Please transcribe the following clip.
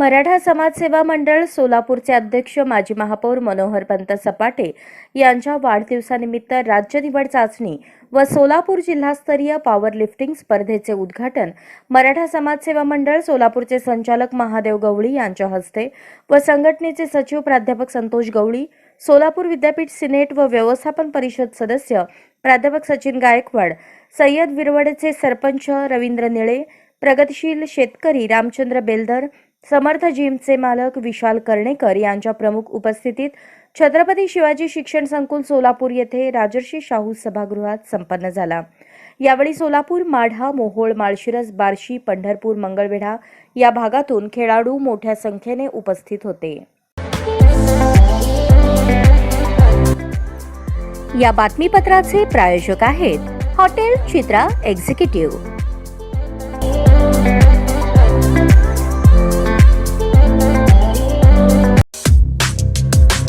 मराठा समाजसेवा मंडळ सोलापूरचे अध्यक्ष माजी महापौर मनोहर पंत सपाटे यांच्या वाढदिवसानिमित्त राज्य निवड चाचणी व सोलापूर जिल्हास्तरीय पॉवर लिफ्टिंग स्पर्धेचे उद्घाटन मराठा समाजसेवा मंडळ सोलापूरचे संचालक महादेव गवळी यांच्या हस्ते व संघटनेचे सचिव प्राध्यापक संतोष गवळी सोलापूर विद्यापीठ सिनेट व व्यवस्थापन परिषद सदस्य प्राध्यापक सचिन गायकवाड सय्यद विरवडेचे सरपंच रवींद्र निळे प्रगतिशील शेतकरी रामचंद्र बेलदर समर्थ जिमचे मालक विशाल कर्णेकर यांच्या प्रमुख उपस्थितीत छत्रपती शिवाजी शिक्षण संकुल सोलापूर येथे राजर्षी शाहू सभागृहात संपन्न झाला. यावेळी सोलापूर माढा मोहोळ माळशिरस बार्शी पंढरपूर मंगळवेढा या भागातून खेळाडू मोठ्या संख्येने उपस्थित होते. या बातमीपत्राचे प्रायोजक आहेत हॉटेल चित्रा एक्झिक्युटिव्ह.